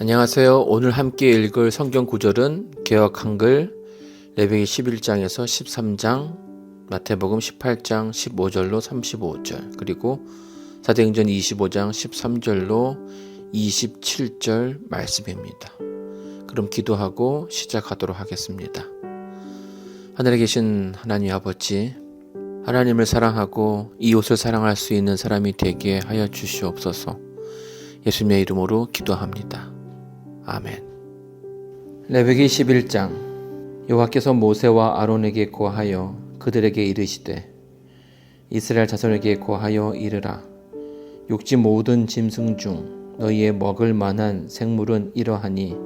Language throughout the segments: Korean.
안녕하세요. 오늘 함께 읽을 성경 구절은 개혁 한글 레위기 11장에서 13장, 마태복음 18장 15절로 35절, 그리고 사도행전 25장 13절로 27절 말씀입니다. 그럼 기도하고 시작하도록 하겠습니다. 하늘에 계신 하나님 아버지, 하나님을 사랑하고 이웃을 사랑할 수 있는 사람이 되게 하여 주시옵소서. 예수님의 이름으로 기도합니다. 아멘. 레위기 11장 여호와께서 모세와 아론에게 고하여 그들에게 이르시되 이스라엘 자손에게 고하여 이르라 육지 모든 짐승 중 너희의 먹을 만한 생물은 이러하니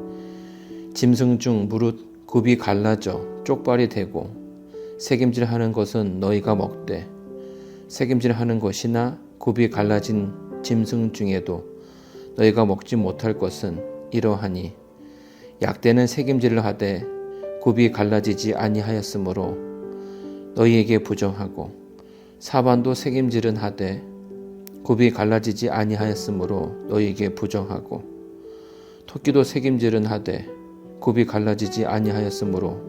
짐승 중 무릇 굽이 갈라져 쪽발이 되고 색임질하는 것은 너희가 먹되 색임질하는 것이나 굽이 갈라진 짐승 중에도 너희가 먹지 못할 것은 이러하니 약대는 색임질을 하되 굽이 갈라지지 아니하였으므로 너희에게 부정하고 사반도 색임질은 하되 굽이 갈라지지 아니하였으므로 너희에게 부정하고 토끼도 색임질은 하되 굽이 갈라지지 아니하였으므로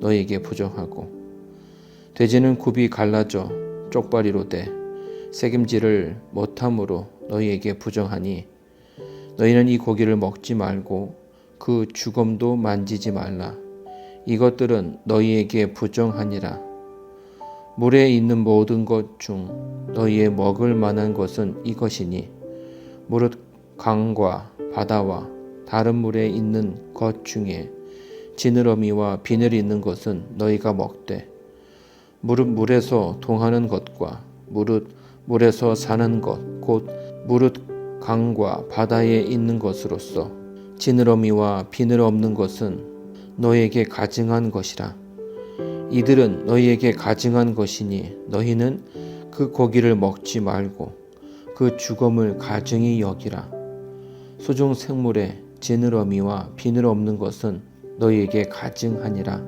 너희에게 부정하고 돼지는 굽이 갈라져 쪽발이로 돼 색임질을 못함으로 너희에게 부정하니 너희는 이 고기를 먹지 말고 그 죽음도 만지지 말라. 이것들은 너희에게 부정하니라. 물에 있는 모든 것 중 너희의 먹을 만한 것은 이것이니 무릇 강과 바다와 다른 물에 있는 것 중에 지느러미와 비늘이 있는 것은 너희가 먹되 무릇 물에서 동하는 것과 무릇 물에서 사는 것 곧 무릇 강과 바다에 있는 것으로서 지느러미와 비늘 없는 것은 너에게 가증한 것이라. 이들은 너희에게 가증한 것이니 너희는 그 고기를 먹지 말고 그 죽음을 가증히 여기라. 소중 생물에 지느러미와 비늘 없는 것은 너희에게 가증하니라.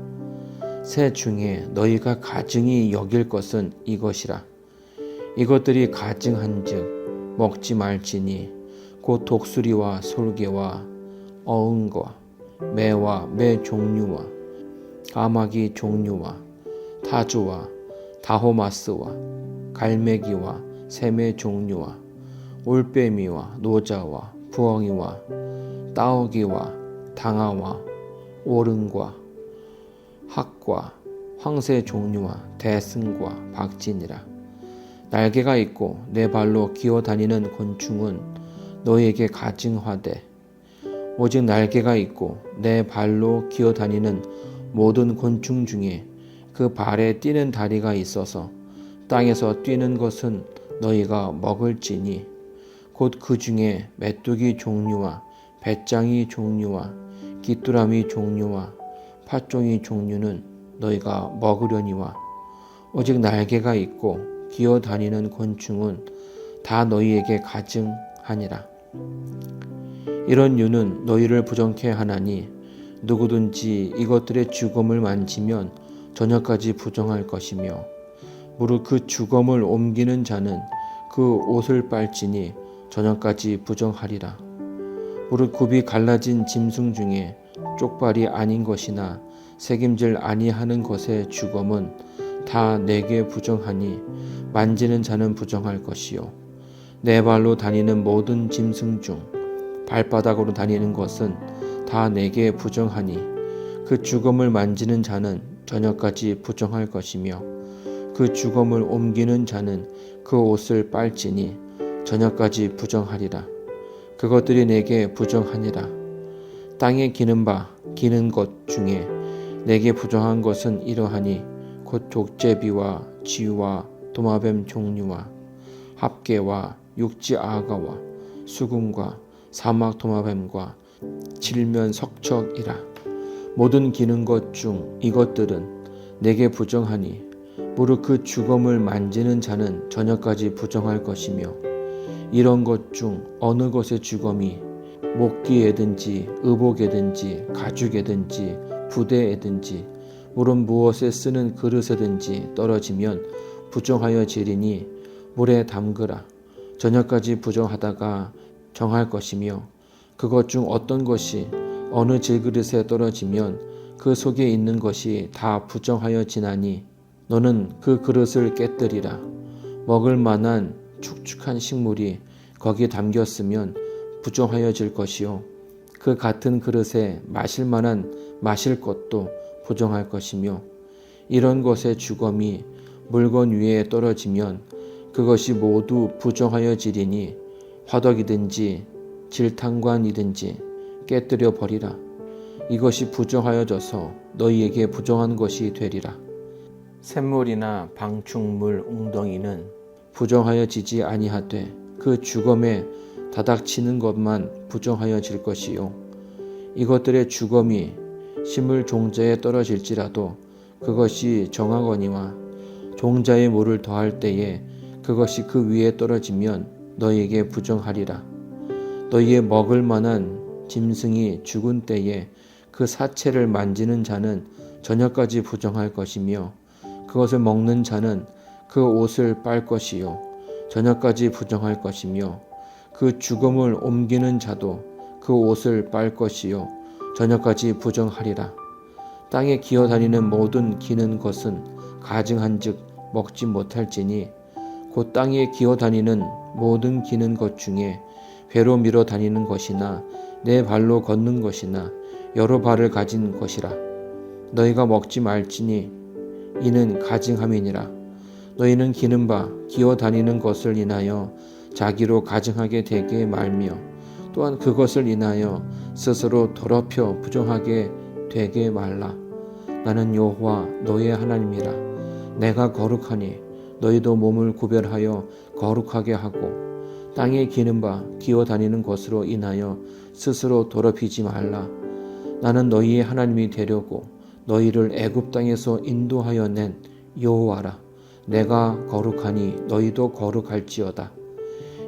새 중에 너희가 가증히 여길 것은 이것이라. 이것들이 가증한즉 먹지 말지니 곧 독수리와 솔개와 어흥과 매와 매 종류와 까마귀 종류와 타주와 다호마스와 갈매기와 새매 종류와 올빼미와 노자와 부엉이와 따오기와 당아와 오른과 학과 황새 종류와 대승과 박진이라 날개가 있고 내 발로 기어 다니는 곤충은 너희에게 가증하되 오직 날개가 있고 내 발로 기어 다니는 모든 곤충 중에 그 발에 뛰는 다리가 있어서 땅에서 뛰는 것은 너희가 먹을지니 곧 그 중에 메뚜기 종류와 배짱이 종류와 귀뚜라미 종류와 팥종이 종류는 너희가 먹으려니와 오직 날개가 있고 기어 다니는 곤충은 다 너희에게 가증하니라. 이런 유는 너희를 부정케 하나니 누구든지 이것들의 죽음을 만지면 저녁까지 부정할 것이며 무릇 그 죽음을 옮기는 자는 그 옷을 빨지니 저녁까지 부정하리라. 무릇 굽이 갈라진 짐승 중에 쪽발이 아닌 것이나 색임질 아니하는 것의 죽음은 다 내게 부정하니 만지는 자는 부정할 것이요. 내 발로 다니는 모든 짐승 중 발바닥으로 다니는 것은 다 내게 부정하니 그 죽음을 만지는 자는 저녁까지 부정할 것이며 그 죽음을 옮기는 자는 그 옷을 빨지니 저녁까지 부정하리라. 그것들이 내게 부정하니라. 땅에 기는 바 기는 것 중에 내게 부정한 것은 이러하니 곧 족제비와 쥐와 도마뱀 종류와 합계와 육지 아가와 수금과 사막 도마뱀과 질면 석척이라. 모든 기는 것 중 이것들은 내게 부정하니 무릇 그 죽음을 만지는 자는 저녁까지 부정할 것이며 이런 것 중 어느 것의 죽음이 목기에든지 의복에든지 가죽에든지 부대에든지 물은 무엇에 쓰는 그릇에든지 떨어지면 부정하여 지리니 물에 담그라. 저녁까지 부정하다가 정할 것이며 그것 중 어떤 것이 어느 질그릇에 떨어지면 그 속에 있는 것이 다 부정하여 지나니 너는 그 그릇을 깨뜨리라. 먹을 만한 축축한 식물이 거기에 담겼으면 부정하여질 것이요. 그 같은 그릇에 마실 만한 마실 것도 부정할 것이며 이런 것의 주검이 물건 위에 떨어지면 그것이 모두 부정하여지리니 화덕이든지 질탕관이든지 깨뜨려 버리라. 이것이 부정하여져서 너희에게 부정한 것이 되리라. 샘물이나 방충물 웅덩이는 부정하여지지 아니하되 그 주검에 다닥치는 것만 부정하여질 것이요. 이것들의 주검이 심을 종자에 떨어질지라도 그것이 정하거니와 종자의 물을 더할 때에 그것이 그 위에 떨어지면 너희에게 부정하리라. 너희의 먹을 만한 짐승이 죽은 때에 그 사체를 만지는 자는 저녁까지 부정할 것이며 그것을 먹는 자는 그 옷을 빨 것이요 저녁까지 부정할 것이며 그 죽음을 옮기는 자도 그 옷을 빨 것이요 저녁까지 부정하리라. 땅에 기어다니는 모든 기는 것은 가증한즉 먹지 못할지니 곧 땅에 기어다니는 모든 기는 것 중에 배로 밀어 다니는 것이나 내 발로 걷는 것이나 여러 발을 가진 것이라. 너희가 먹지 말지니 이는 가증함이니라. 너희는 기는 바 기어 다니는 것을 인하여 자기로 가증하게 되게 말며 또한 그것을 인하여 스스로 더럽혀 부정하게 되게 말라. 나는 여호와 너의 하나님이라. 내가 거룩하니 너희도 몸을 구별하여 거룩하게 하고 땅에 기는 바 기어 다니는 것으로 인하여 스스로 더럽히지 말라. 나는 너희의 하나님이 되려고 너희를 애굽 땅에서 인도하여 낸 여호와라. 내가 거룩하니 너희도 거룩할지어다.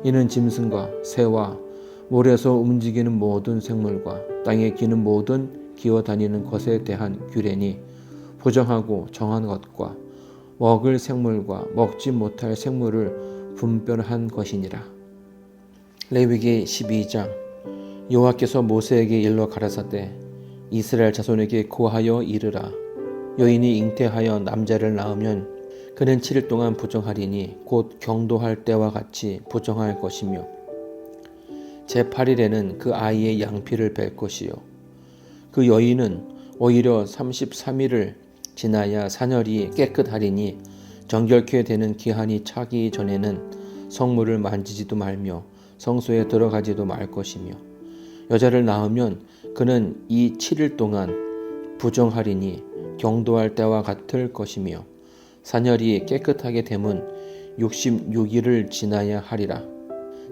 이는 짐승과 새와 물에서 움직이는 모든 생물과 땅에 기는 모든 기어 다니는 것에 대한 규례니 부정하고 정한 것과 먹을 생물과 먹지 못할 생물을 분별한 것이니라. 레위기 12장 여호와께서 모세에게 일러 가라사대 이스라엘 자손에게 고하여 이르라 여인이 잉태하여 남자를 낳으면 그는 7일 동안 부정하리니 곧 경도할 때와 같이 부정할 것이며 제8일에는 그 아이의 양피를 뺄 것이요 그 여인은 오히려 33일을 지나야 사녀리 깨끗하리니 정결케 되는 기한이 차기 전에는 성물을 만지지도 말며 성소에 들어가지도 말 것이며 여자를 낳으면 그는 이 7일 동안 부정하리니 경도할 때와 같을 것이며 사녀리 깨끗하게 되면 66일을 지나야 하리라.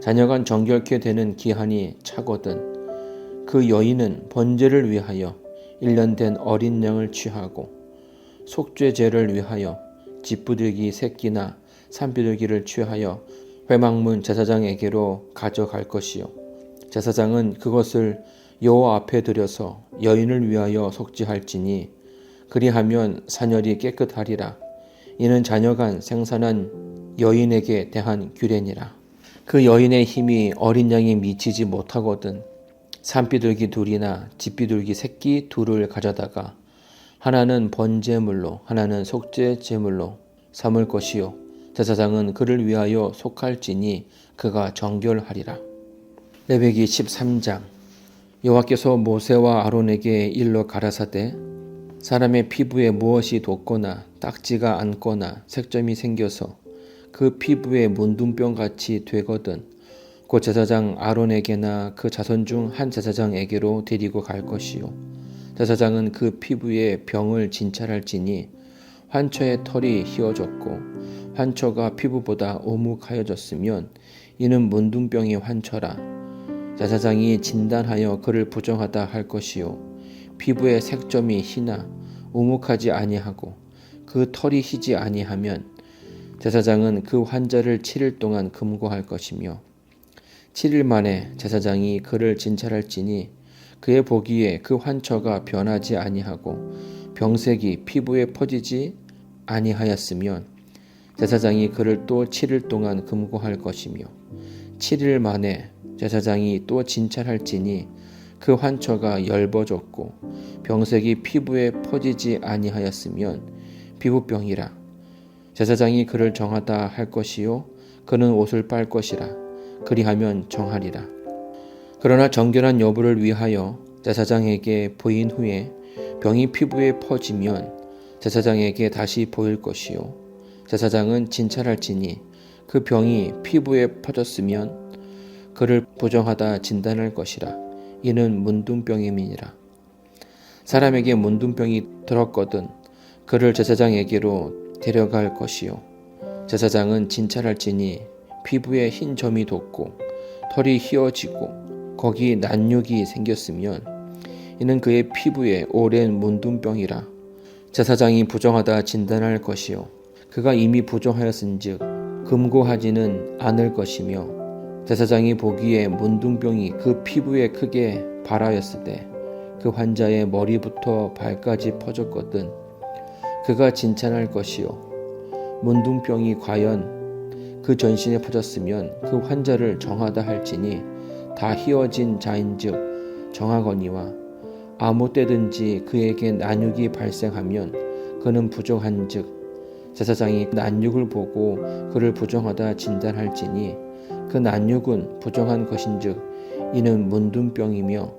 자녀가 정결케 되는 기한이 차거든 그 여인은 번제를 위하여 1년 된 어린 양을 취하고 속죄제를 위하여 집부들기 새끼나 산비둘기를 취하여 회막문 제사장에게로 가져갈 것이요. 제사장은 그것을 여호와 앞에 들여서 여인을 위하여 속죄할지니 그리하면 사녀리 깨끗하리라. 이는 자녀간 생산한 여인에게 대한 규례니라 그 여인의 힘이 어린 양에 미치지 못하거든 산비둘기 둘이나 집비둘기 새끼 둘을 가져다가 하나는 번제물로 하나는 속죄 제물로 삼을 것이요 제사장은 그를 위하여 속할지니 그가 정결하리라. 레베기 13장 여호와께서 모세와 아론에게 일러 가라사대 사람의 피부에 무엇이 돋거나 딱지가 않거나 색점이 생겨서 그 피부에 문둥병 같이 되거든. 곧 제사장 아론에게나 그 자손 중 한 제사장에게로 데리고 갈 것이요. 제사장은 그 피부에 병을 진찰할지니 환초의 털이 휘어졌고 환초가 피부보다 오묵하여졌으면 이는 문둥병의 환초라. 제사장이 진단하여 그를 부정하다 할 것이요. 피부의 색점이 희나 오묵하지 아니하고 그 털이 희지 아니하면 제사장은 그 환자를 7일 동안 금고할 것이며 7일 만에 제사장이 그를 진찰할지니 그의 보기에 그 환처가 변하지 아니하고 병색이 피부에 퍼지지 아니하였으면 제사장이 그를 또 7일 동안 금고할 것이며 7일 만에 제사장이 또 진찰할지니 그 환처가 열버졌고 병색이 피부에 퍼지지 아니하였으면 피부병이라 제사장이 그를 정하다 할 것이요 그는 옷을 빨 것이라. 그리하면 정하리라. 그러나 정결한 여부를 위하여 제사장에게 보인 후에 병이 피부에 퍼지면 제사장에게 다시 보일 것이요 제사장은 진찰할지니 그 병이 피부에 퍼졌으면 그를 부정하다 진단할 것이라. 이는 문둥병임이니라. 사람에게 문둥병이 들었거든 그를 제사장에게로 데려갈 것이요. 제사장은 진찰할지니 피부에 흰 점이 돋고 털이 휘어지고 거기 난육이 생겼으면 이는 그의 피부에 오랜 문둥병이라 제사장이 부정하다 진단할 것이요. 그가 이미 부정하였은즉 금고하지는 않을 것이며 제사장이 보기에 문둥병이 그 피부에 크게 발하였을 때 그 환자의 머리부터 발까지 퍼졌거든 그가 진찰할 것이요. 문둥병이 과연 그 전신에 퍼졌으면 그 환자를 정하다 할지니 다 휘어진 자인즉 정하거니와 아무 때든지 그에게 난육이 발생하면 그는 부정한즉 제사장이 난육을 보고 그를 부정하다 진단할지니 그 난육은 부정한 것인즉 이는 문둥병이며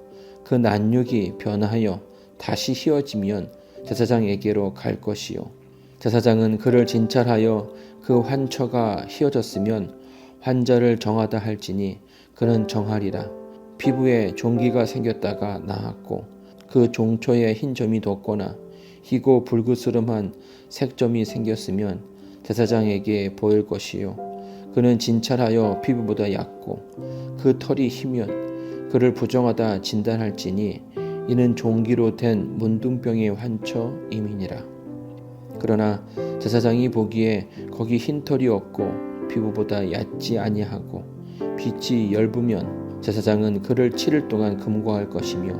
그 난육이 변하여 다시 휘어지면 제사장에게로 갈 것이요. 제사장은 그를 진찰하여 그 환처가 휘어졌으면 환자를 정하다 할지니 그는 정하리라. 피부에 종기가 생겼다가 나았고 그 종초에 흰 점이 돋거나 희고 불그스름한 색점이 생겼으면 제사장에게 보일 것이요. 그는 진찰하여 피부보다 얕고 그 털이 희면 그를 부정하다 진단할지니 이는 종기로 된 문둥병의 환처임이니라. 그러나 제사장이 보기에 거기 흰 털이 없고 피부보다 얕지 아니하고 빛이 엷으면 제사장은 그를 7일 동안 금고할 것이며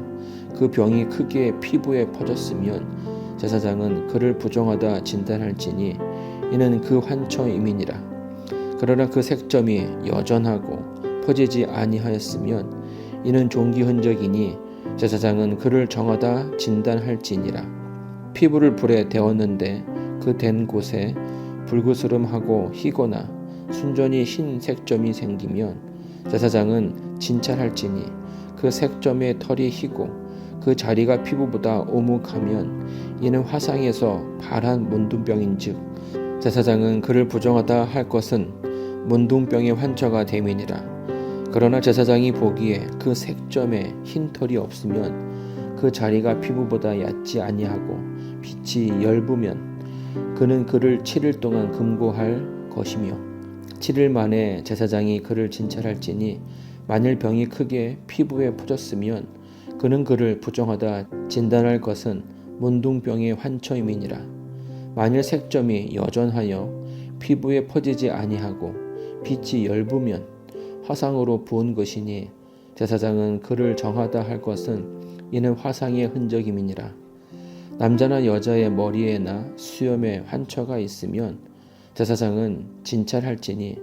그 병이 크게 피부에 퍼졌으면 제사장은 그를 부정하다 진단할지니 이는 그 환처임이니라. 그러나 그 색점이 여전하고 퍼지지 아니하였으면 이는 종기 흔적이니 제사장은 그를 정하다 진단할지니라. 피부를 불에 데웠는데 그 된 곳에 불그스름하고 희거나 순전히 흰 색점이 생기면 제사장은 진찰할지니 그 색점의 털이 희고 그 자리가 피부보다 오묵하면 이는 화상에서 발한 문둥병인즉 제사장은 그를 부정하다 할 것은 문둥병의 환처가 됨이니라. 그러나 제사장이 보기에 그 색점에 흰 털이 없으면 그 자리가 피부보다 얕지 아니하고 빛이 엷으면 그는 그를 7일 동안 금고할 것이며 7일 만에 제사장이 그를 진찰할지니 만일 병이 크게 피부에 퍼졌으면 그는 그를 부정하다 진단할 것은 문둥병의 환처임이니라. 만일 색점이 여전하여 피부에 퍼지지 아니하고 빛이 엷으면 화상으로 부은 것이니 제사장은 그를 정하다 할 것은 이는 화상의 흔적임이니라. 남자나 여자의 머리에나 수염에 환처가 있으면 제사장은 진찰할지니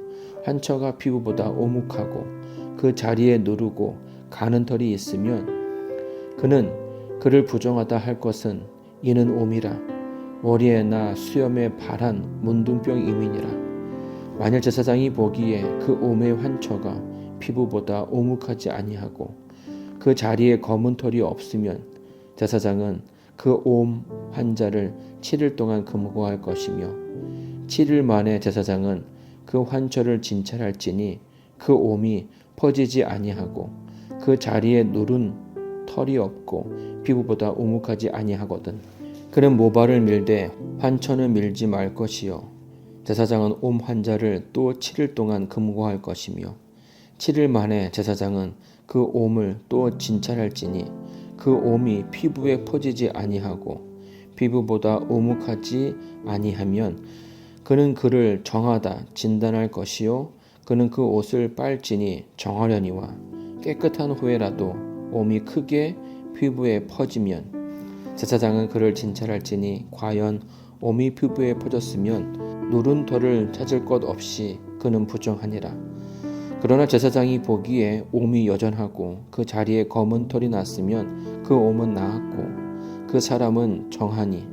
환처가 피부보다 오묵하고 그 자리에 누르고 가는 털이 있으면 그는 그를 부정하다 할 것은 이는 옴이라 머리에나 수염에 발한 문둥병임이니라. 만일 제사장이 보기에 그 옴의 환처가 피부보다 오묵하지 아니하고 그 자리에 검은 털이 없으면 제사장은 그 옴 환자를 7일 동안 금고할 것이며 7일 만에 제사장은 그 환처를 진찰할지니 그 옴이 퍼지지 아니하고 그 자리에 누른 털이 없고 피부보다 오묵하지 아니하거든. 그는 모발을 밀되 환처는 밀지 말 것이요 제사장은 옴 환자를 또 7일 동안 금고할 것이며 7일 만에 제사장은 그 옴을 또 진찰할지니 그 옴이 피부에 퍼지지 아니하고 피부보다 오묵하지 아니하면 그는 그를 정하다 진단할 것이요 그는 그 옷을 빨지니 정하려니와 깨끗한 후에라도 옴이 크게 피부에 퍼지면 제사장은 그를 진찰할지니 과연 옴이 피부에 퍼졌으면 누른 털을 찾을 것 없이 그는 부정하니라. 그러나 제사장이 보기에 옴이 여전하고 그 자리에 검은 털이 났으면 그 옴은 나았고 그 사람은 정하니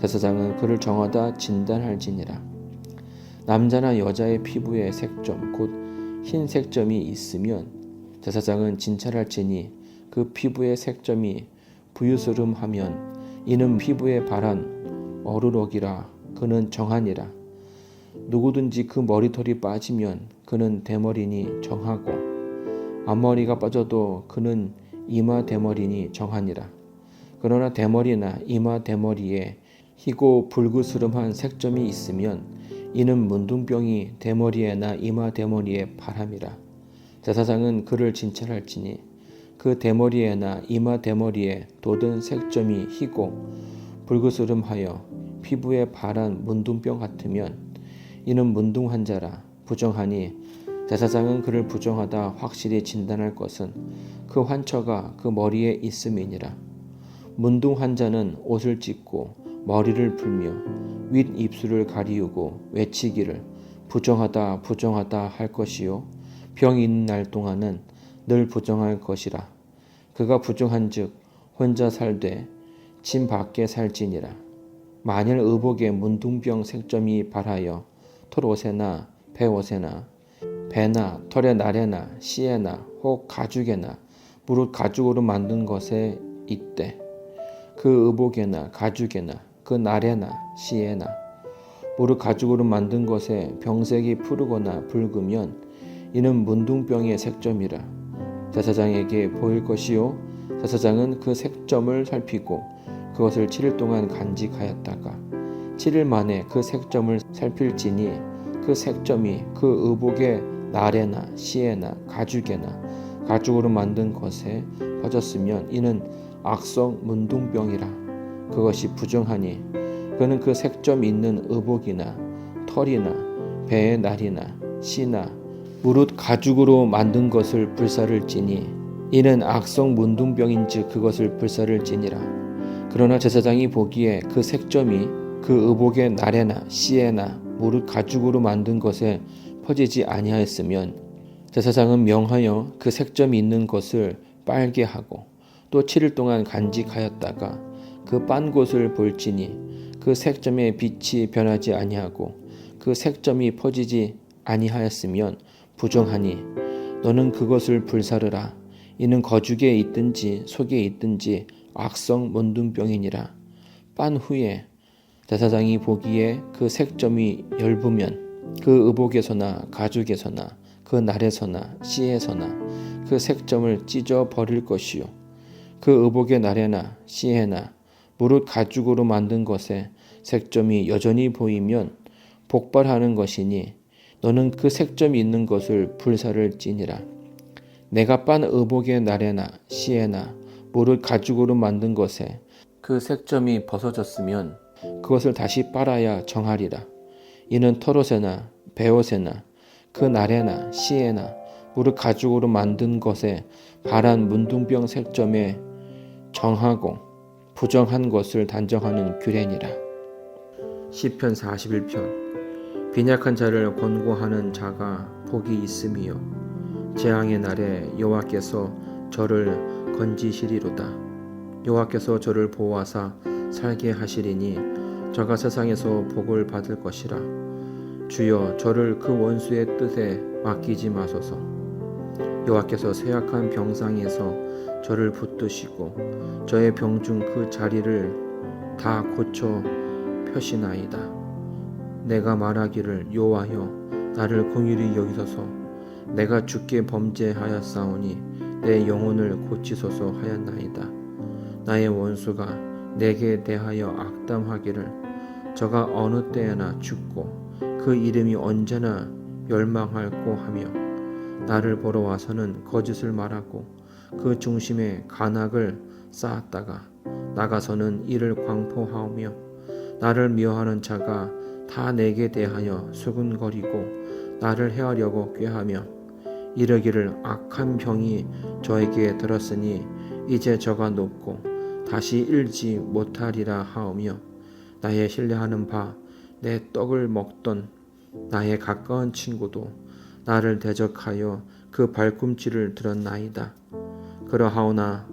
제사장은 그를 정하다 진단할지니라 남자나 여자의 피부에 색점 곧 흰 색점이 있으면 제사장은 진찰할지니 그 피부의 색점이 부유스름하면 이는 피부에 바란 어루럭이라 그는 정하니라 누구든지 그 머리털이 빠지면 그는 대머리니 정하고 앞머리가 빠져도 그는 이마 대머리니 정하니라. 그러나 대머리나 이마 대머리에 희고 불그스름한 색점이 있으면 이는 문둥병이 대머리에나 이마 대머리에 바람이라. 제사장은 그를 진찰할지니 그 대머리에나 이마 대머리에 돋은 색점이 희고 불그스름하여 피부에 바란 문둥병 같으면 이는 문둥 환자라. 부정하니 제사장은 그를 부정하다 확실히 진단할 것은 그 환처가 그 머리에 있음이니라. 문둥 환자는 옷을 찢고 머리를 풀며 윗 입술을 가리우고 외치기를 부정하다 부정하다 할 것이요. 병이 있는 날 동안은 늘 부정할 것이라. 그가 부정한즉 혼자 살되 진 밖에 살지니라. 만일 의복에 문둥병 색점이 발하여 털옷에나 배옷에나 배나 털의 날에나 씨에나 혹 가죽에나 무릇 가죽으로 만든 것에 있대. 그 의복에나 가죽에나 그 날에나 씨에나 무릇 가죽으로 만든 것에 병색이 푸르거나 붉으면 이는 문둥병의 색점이라. 제사장에게 보일 것이요. 제사장은 그 색점을 살피고 그것을 7일 동안 간직하였다가 7일 만에 그 색점을 살필지니 그 색점이 그 의복의 날에나 씨에나 가죽에나 가죽으로 만든 것에 퍼졌으면 이는 악성 문둥병이라. 그것이 부정하니 그는 그 색점 있는 의복이나 털이나 배의 날이나 씨나 무릇 가죽으로 만든 것을 불사를 지니 이는 악성 문둥병인즉 그것을 불사를 지니라. 그러나 제사장이 보기에 그 색점이 그 의복의 날에나 씨에나 무릇 가죽으로 만든 것에 퍼지지 아니하였으면 제사장은 명하여 그 색점이 있는 것을 빨게 하고 또 7일 동안 간직하였다가 그 빤 곳을 볼지니 그 색점의 빛이 변하지 아니하고 그 색점이 퍼지지 아니하였으면 부정하니 너는 그것을 불사르라. 이는 거죽에 있든지 속에 있든지 악성 문둥병이니라. 빤 후에 대사장이 보기에 그 색점이 엷으면 그 의복에서나 가죽에서나 그 날에서나 씨에서나 그 색점을 찢어 버릴 것이요 그 의복의 날에나 씨에나 무릇 가죽으로 만든 것에 색점이 여전히 보이면 복발하는 것이니 너는 그 색점이 있는 것을 불사를 찌니라. 내가 빤 의복의 날에나 시에나 무릇 가죽으로 만든 것에 그 색점이 벗어졌으면 그것을 다시 빨아야 정하리라. 이는 털옷에나 배옷에나 그 날에나 시에나 무릇 가죽으로 만든 것에 바란 문둥병 색점에 정하고 부정한 것을 단정하는 규례니라. 시편 41편 빈약한 자를 권고하는 자가 복이 있음이요 재앙의 날에 여호와께서 저를 건지시리로다 여호와께서 저를 보호하사 살게 하시리니 저가 세상에서 복을 받을 것이라 주여 저를 그 원수의 뜻에 맡기지 마소서 여호와께서 쇠약한 병상에서 저를 붙드시고 저의 병중 그 자리를 다 고쳐 펴시나이다. 내가 말하기를 여호와여 나를 공일히 여기소서 내가 죽게 범죄하였사오니 내 영혼을 고치소서 하였나이다. 나의 원수가 내게 대하여 악담하기를 저가 어느 때에나 죽고 그 이름이 언제나 멸망할고 하며 나를 보러 와서는 거짓을 말하고 그 중심에 간악을 쌓았다가 나가서는 이를 광포하오며 나를 미워하는 자가 다 내게 대하여 수군거리고 나를 해하려고 꾀하며 이르기를 악한 병이 저에게 들었으니 이제 저가 높고 다시 일지 못하리라 하오며 나의 신뢰하는 바 내 떡을 먹던 나의 가까운 친구도 나를 대적하여 그 발꿈치를 들었나이다. 그러하오나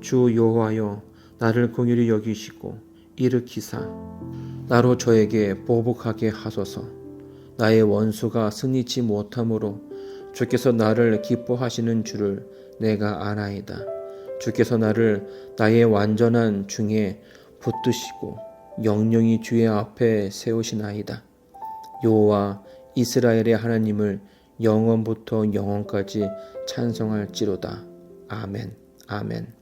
주 여호와여 나를 긍휼히 여기시고 일으키사 나로 저에게 보복하게 하소서. 나의 원수가 승리치 못함으로 주께서 나를 기뻐하시는 줄을 내가 아나이다. 주께서 나를 나의 완전한 중에 붙드시고 영영이 주의 앞에 세우시나이다. 여호와 이스라엘의 하나님을 영원부터 영원까지 찬송할지로다. 아멘. 아멘.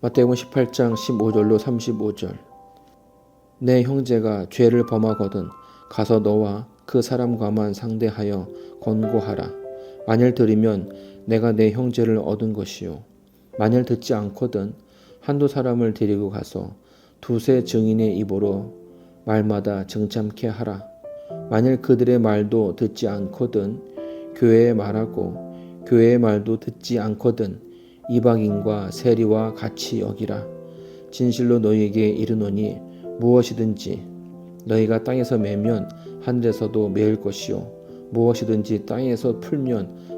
마태복음 18장 15절로 35절. 내 형제가 죄를 범하거든 가서 너와 그 사람과만 상대하여 권고하라. 만일 들으면 내가 내 형제를 얻은 것이요. 만일 듣지 않거든 한두 사람을 데리고 가서 두세 증인의 입으로 말마다 정참케 하라. 만일 그들의 말도 듣지 않거든 교회에 말하고 교회의 말도 듣지 않거든 이방인과 세리와 같이 여기라. 진실로 너희에게 이르노니 무엇이든지 너희가 땅에서 매면 하늘에서도 매일 것이요 무엇이든지 땅에서 풀면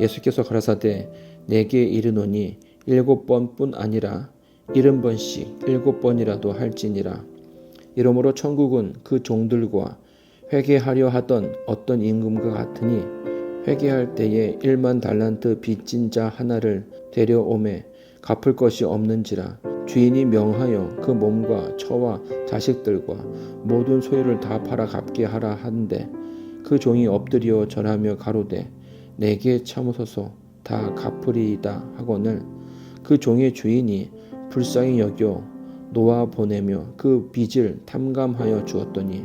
예수께서 가라사대 내게 이르노니 일곱 번뿐 아니라 일흔 번씩 일곱 번이라도 할지니라. 이러므로 천국은 그 종들과 회개하려 하던 어떤 임금과 같으니 회개할 때에 일만 달란트 빚진 자 하나를 데려오매 갚을 것이 없는지라 주인이 명하여 그 몸과 처와 자식들과 모든 소유를 다 팔아 갚게 하라 하는데 그 종이 엎드려 절하며 가로되 내게 참으소서. 다 갚으리이다 하거늘 그 종의 주인이 불쌍히 여겨 놓아 보내며 그 빚을 탐감하여 주었더니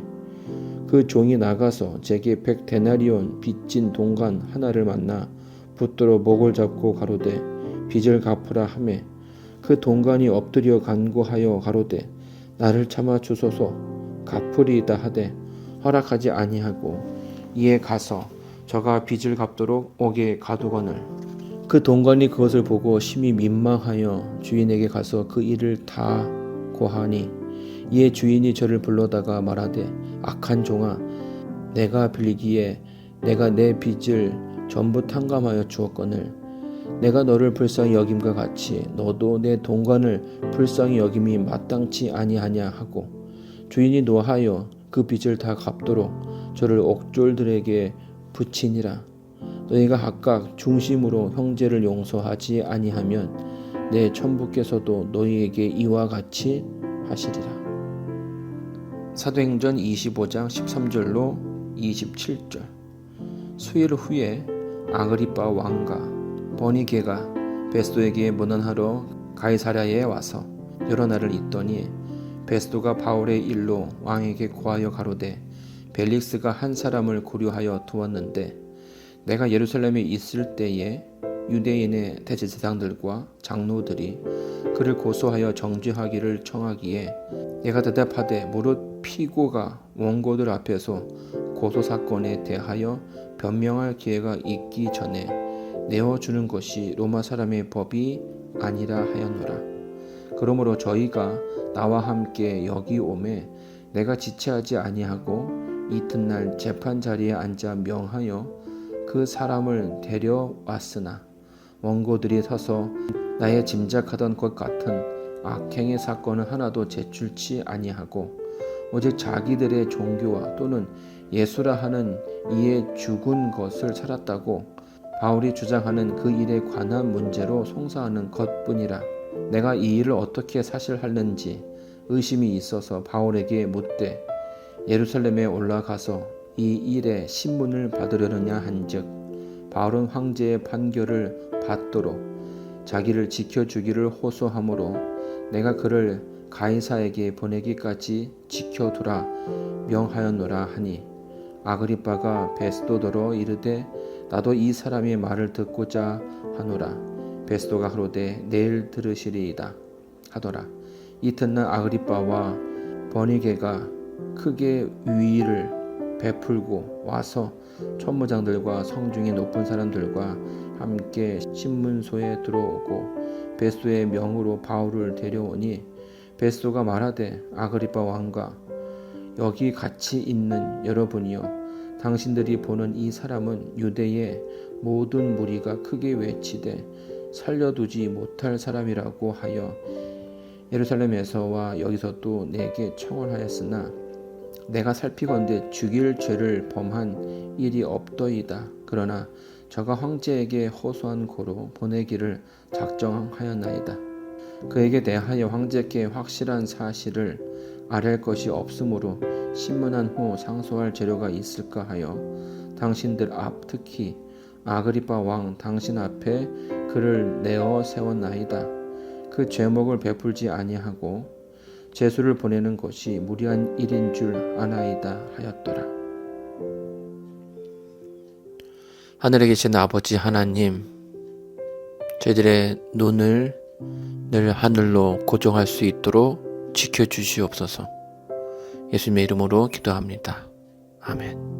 그 종이 나가서 제게 백 데나리온 빚진 동간 하나를 만나 붙들어 목을 잡고 가로되 빚을 갚으라 하매 그 동간이 엎드려 간구하여 가로되 나를 참아 주소서. 갚으리이다 하되 허락하지 아니하고 이에 가서 저가 빚을 갚도록 옥에 가두거늘. 그 동관이 그것을 보고 심히 민망하여 주인에게 가서 그 일을 다 고하니 이에 주인이 저를 불러다가 말하되 악한 종아 내가 빌리기에 내가 내 빚을 전부 탕감하여 주었거늘. 내가 너를 불쌍히 여김과 같이 너도 내 동관을 불쌍히 여김이 마땅치 아니하냐 하고 주인이 노하여 그 빚을 다 갚도록 저를 옥졸들에게 붙이니라 너희가 각각 중심으로 형제를 용서하지 아니하면 내 천부께서도 너희에게 이와 같이 하시리라. 사도행전 25장 13절로 27절 수일 후에 아그리빠 왕과 버니게가 베스도에게 문안하러 가이사랴에 와서 여러 날을 있더니 베스도가 바울의 일로 왕에게 고하여 가로되 벨릭스가 한 사람을 고려하여 두었는데 내가 예루살렘에 있을 때에 유대인의 대제사장들과 장로들이 그를 고소하여 정죄하기를 청하기에 내가 대답하되 무릇 피고가 원고들 앞에서 고소 사건에 대하여 변명할 기회가 있기 전에 내어 주는 것이 로마 사람의 법이 아니라 하였노라. 그러므로 저희가 나와 함께 여기 오매 내가 지체하지 아니하고 이튿날 재판 자리에 앉아 명하여 그 사람을 데려왔으나 원고들이 서서 나의 짐작하던 것 같은 악행의 사건을 하나도 제출치 아니하고 오직 자기들의 종교와 또는 예수라 하는 이에 죽은 것을 살았다고 바울이 주장하는 그 일에 관한 문제로 송사하는 것뿐이라 내가 이 일을 어떻게 사실하는지 의심이 있어서 바울에게 묻되 예루살렘에 올라가서 이 일에 신문을 받으려느냐 한즉 바울은 황제의 판결을 받도록 자기를 지켜주기를 호소하므로 내가 그를 가이사에게 보내기까지 지켜두라 명하였노라 하니 아그리빠가 베스도더러 이르되 나도 이 사람의 말을 듣고자 하노라. 베스도가 하로되 내일 들으시리이다 하더라. 이튿날 아그리빠와 버니게가 크게 위의를 베풀고 와서 천무장들과 성중의 높은 사람들과 함께 신문소에 들어오고 베스도의 명으로 바울을 데려오니 베스도가 말하되 아그리빠 왕과 여기 같이 있는 여러분이요 당신들이 보는 이 사람은 유대의 모든 무리가 크게 외치되 살려두지 못할 사람이라고 하여 예루살렘에서와 여기서도 내게 청원하였으나 내가 살피건대 죽일 죄를 범한 일이 없더이다. 그러나 저가 황제에게 호소한 고로 보내기를 작정하였나이다. 그에게 대하여 황제께 확실한 사실을 아랠 것이 없으므로 신문한 후 상소할 재료가 있을까 하여 당신들 앞 특히 아그리빠 왕 당신 앞에 그를 내어 세웠나이다. 그 죄목을 베풀지 아니하고 제수를 보내는 것이 무리한 일인 줄 아나이다 하였더라. 하늘에 계신 아버지 하나님, 저희들의 눈을 늘 하늘로 고정할 수 있도록 지켜주시옵소서. 예수님의 이름으로 기도합니다. 아멘.